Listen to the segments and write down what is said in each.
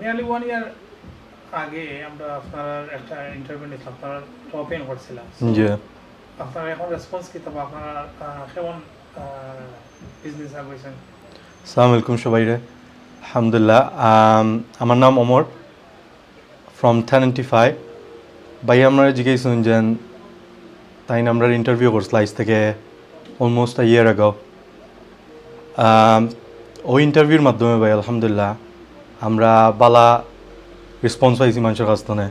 Nearly one year আগে আমরা আপনার একটা ইন্টারভিউ নিয়েছিলাম আপনার করছিলাম। আপনার এখন রেসপন্স কি? তবে আপনারা কেমন বিজনেস সালাম আলাইকুম সবাইরে। আলহামদুলিল্লাহ আমার নাম অমর ফ্রম টেনেন্টি ফাইভ ভাই আমরা জিজ্ঞেসুন যে তাই আমরা ইন্টারভিউ করছিল আইস থেকে অলমোস্ট আ ইয়ার আগাও ওই ইন্টারভিউর মাধ্যমে ভাই আলহামদুলিল্লাহ আমরা বালা রেসপন্স পাইছি মানুষের কাছ থেকে।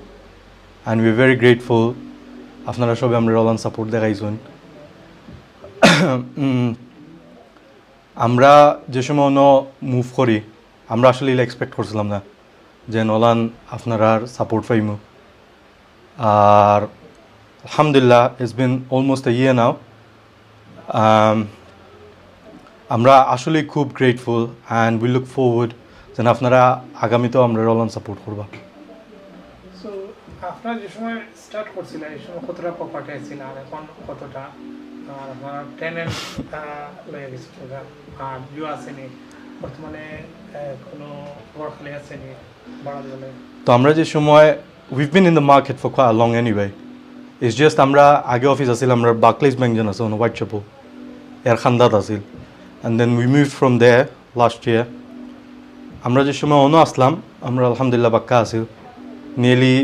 অ্যান্ড উই ভেরি গ্রেটফুল আপনারা সবাই আমরা রলান সাপোর্ট দেখাইছেন। আমরা যে সময় মুভ করি, আমরা আসলে এক্সপেক্ট করছিলাম না। যে নলান আপনারা সাপোর্ট পাইমু। আর আলহামদুলিল্লাহ ইটস বিন অলমোস্ট এ ইয়ে নাও আমরা আসলে খুব grateful and we look forward যেন আপনারা আগামীতেও আমরা রলান সাপোর্ট করবা। আপনার যে সময় স্টার্ট করছিলেন এই সময় কতটা প্রপার্টি ছিল আর এখন কতটা? আর আপনার টেনেন্ট লয়ে গেছে? আর আসেনি বর্তমানে কোনো আসেনি দিলে তো আমরা যে সময় we've been in the market for quite long anyway it's just আমরা আগে অফিস আছিল আমরা বাকলেস ব্যাংক যেন আছে হোয়াইট চাপো এর খান্দাত আছিল। And then we move from the last year আমরা যে সময় অন্য আসলাম, আমরা আলহামদুলিল্লাহ বাক্কা আছিল নিয়ারলি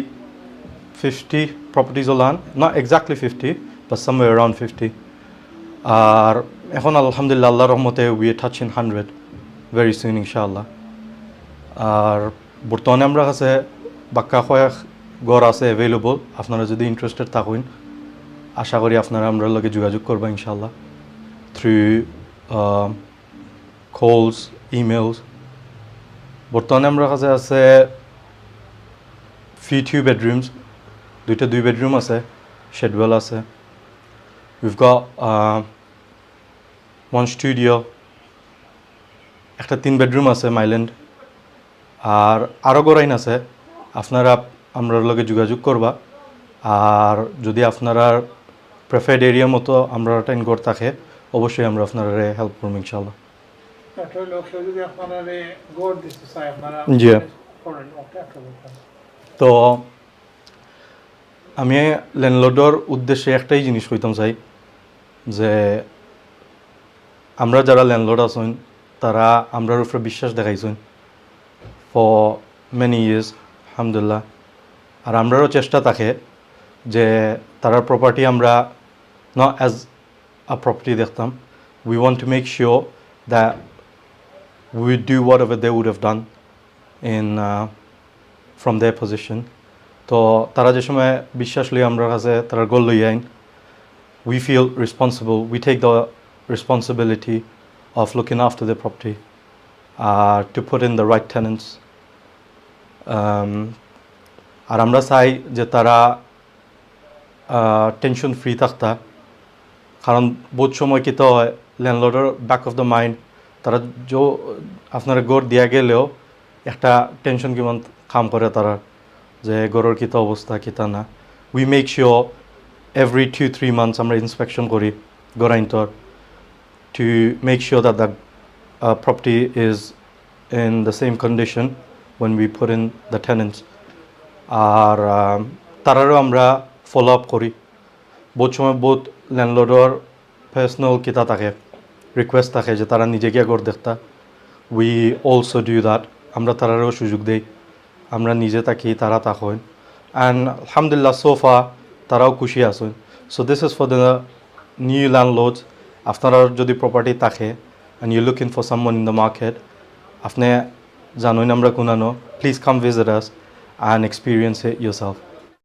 ফিফটি প্রপার্টিজ ওলান না exactly fifty but someway around fifty আর এখন আলহামদুলিল্লাহ আল্লাহ রহমতে we touch in hundred very soon ইনশাআল্লাহ। আর বর্তমানে আমরা কাছে বাক্কা কয়েক গড় আছে অ্যাভেলেবল আপনারা যদি ইন্টারেস্টেড থাকুন, আশা করি আপনারা আমরা লগে যোগাযোগ করবেন ইনশাল্লাহ থ্রু কলস ইমেলস বর্তমানে আমরা কাছে আছে ফি থ্রি বেডরুমস দুইটা দুই বেডরুম আছে শেডওয়েল আছে। উইভ গ স্টুডিও একটা তিন বেডরুম আছে মাইল্যান্ড আর আরও গড়াইন আছে, আপনারা আমরা লগে যোগাযোগ করবা। আর যদি আপনারা প্রেফার্ড এরিয়া মতো আমরা টাইম গড় থাকে, অবশ্যই আমরা আপনারা হেল্প করব ইনশাল্লাহ একটা হলো যদি আপনারা গড় দিতে চায় আপনারা জি। তো আমি ল্যান্ডলর্ডর উদ্দেশ্যে একটাই জিনিস কইতাম চাই যে আমরা যারা ল্যান্ডলর্ড আছেন তারা আমরার উপরে বিশ্বাস দেখাইছেন ফর মেনি ইয়ার্স আলহামদুলিল্লাহ আর আমরারও চেষ্টা থাকে যে তারা প্রপার্টি আমরা ন অ্যাজ আ প্রপার্টি দেখতাম। We want to make sure that we do whatever they would have done in from their position তো তারা যে সময় বিশ্বাস লই আমরা কাছে তারা গোল লই আইন we feel responsible we take the responsibility of looking after the property R to put in the right tenants Um, আর আমরা চাই যে তারা টেনশন ফ্রি থাকতা। কারণ বহুত সময় কি তো হয় ল্যান্ডলর্ডের ব্যাক অফ দ্য মাইন্ড তারা যো আপনার গড় দিয়া গেলেও একটা টেনশন কিমান কাম করে তারা যে গড়ের কিতা অবস্থা কিতা না। We make sure every two three months আমরা ইন্সপেকশন করি গড়াইন্তর to make sure that the property is in the same condition when we put in the tenants আর um, তারারও আমরা ফলো আপ করি। বহুত সময় বহুত ল্যান্ডলর্ডর পার্সোনাল কিতা থাকে। রিকোয়েস্ট থাকে যে তারা নিজে গিয়ে দেখতা। উই অলসো ডু দ্যাট আমরা তারারও সুযোগ দেই। আমরা নিজে থাকি, তারা থাকেন অ্যান্ড আলহামদুলিল্লাহ সোফা তারাও খুশি আছেন। So this is for the new landlords আপনারা যদি প্রপার্টি থাকে and you looking for someone in the market আপনি জানুন আমরা কোনানো please come visit us and experience yourself